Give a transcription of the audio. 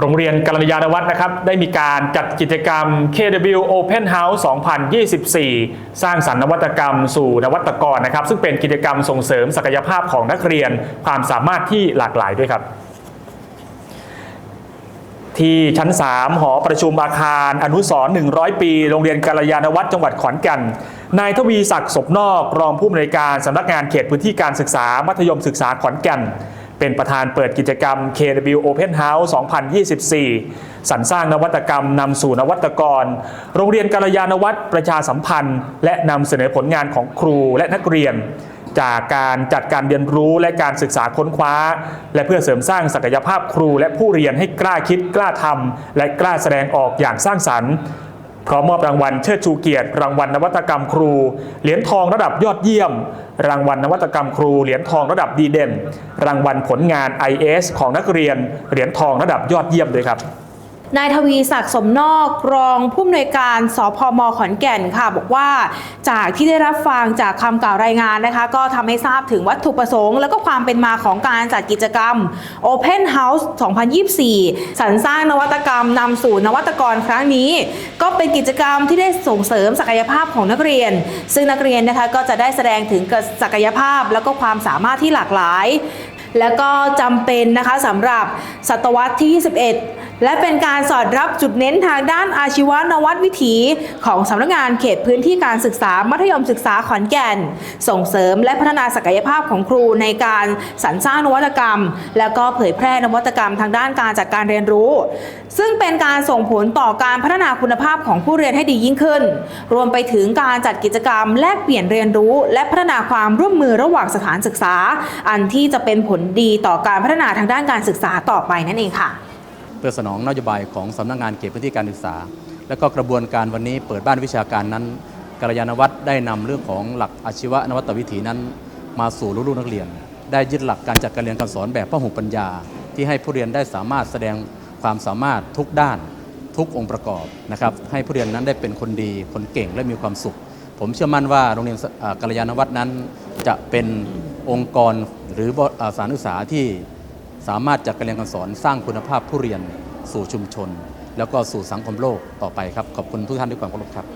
โรงเรียนกัลยาณวัฒน์นะครับ ได้มีการจัดกิจกรรม KW Open House 2024 สร้างสรรค์นวัตกรรมสู่นวัตกรนะครับ ซึ่งเป็นกิจกรรมส่งเสริมศักยภาพของนักเรียนความสามารถที่หลากหลายด้วยครับที่ชั้น 3 หอประชุมอาคารอนุสร100 ปี โรงเรียนกัลยาณวัฒน์จังหวัดขอนแก่น นายทวีศักดิ์ศพนอก รองผู้อำนวยการสำนักงานเขตพื้นที่การศึกษา มัธยมศึกษาขอนแก่น เป็นประธานเปิดกิจกรรม KW Open House 2024 สรรสร้างนวัตกรรมนำสู่นวัตกร โรงเรียนกัลยาณวัฒน์ประชาสัมพันธ์ และนำเสนอผลงานของครูและนักเรียน จากการจัดการเรียนรู้และการศึกษาค้นคว้า และเพื่อเสริมสร้างศักยภาพครูและผู้เรียนให้กล้าคิดกล้าทำและกล้าแสดงออกอย่างสร้างสรรค์ พร้อมมอบรางวัลเชิดชูเกียรติ รางวัลนวัตกรรมครู เหรียญทองระดับยอดเยี่ยม รางวัลนวัตกรรมครู เหรียญทองระดับดีเด่น รางวัลผลงาน IS ของนักเรียน เหรียญทองระดับยอดเยี่ยมด้วยครับ นายทวีศักดิ์สมนอกรองผู้อำนวยการสพมขอนแก่นค่ะ บอกว่าจากที่ได้รับฟังจากคำกล่าวรายงานนะคะ ก็ทำให้ทราบถึงวัตถุประสงค์ แล้วก็ความเป็นมาของการจัดกิจกรรม Open House 2024 สรรสร้างนวัตกรรมนำสู่นวัตกรครั้งนี้ ก็เป็นกิจกรรมที่ได้ส่งเสริมศักยภาพของนักเรียน ซึ่งนักเรียนนะคะก็จะได้แสดงถึงศักยภาพแล้วก็ความสามารถที่หลากหลายแล้วก็จำเป็นนะคะสำหรับศตวรรษที่ 21และเป็นการสอดรับจุดเน้นทางด้านอาชีวนวัตวิถี ของสำนักงานเขตพื้นที่การศึกษามัธยมศึกษาขอนแก่น ส่งเสริมและพัฒนาศักยภาพของครูในการสรรสร้างนวัตกรรม แล้วก็เผยแพร่นวัตกรรมทางด้านการจัดการเรียนรู้ ซึ่งเป็นการส่งผลต่อการพัฒนาคุณภาพของผู้เรียนให้ดียิ่งขึ้น รวมไปถึงการจัดกิจกรรม แลกเปลี่ยนเรียนรู้ และพัฒนาความร่วมมือระหว่างสถานศึกษา อันที่จะเป็นผลดีต่อการพัฒนาทางด้านการศึกษาต่อไปนั่นเองค่ะ พื่อสนองนโยบายของสำนักงานเขตพื้นที่การศึกษา และก็กระบวนการวันนี้เปิดบ้านวิชาการนั้นกัลยาณวัฒน์ได้นำเรื่องของหลักอาชีวะนวัตวิถีนั้น มาสู่ลูกนักเรียน ได้ยึดหลักการจัดการเรียนการสอนแบบพหุปัญญา ที่ให้ผู้เรียนได้สามารถแสดงความสามารถทุกด้านทุกองค์ประกอบนะครับให้ผู้เรียนนั้นได้เป็นคนดีคนเก่งและมีความสุข ผมเชื่อมั่นว่าโรงเรียนอ่ากัลยาณวัฒน์นั้น จะเป็นองค์กรหรือสถานศึกษาที่ สามารถจัดการเรียนการสอนสร้างคุณภาพผู้เรียนสู่ชุมชน แล้วก็สู่สังคมโลกต่อไปครับ ขอบคุณทุกท่านด้วยความเคารพครับ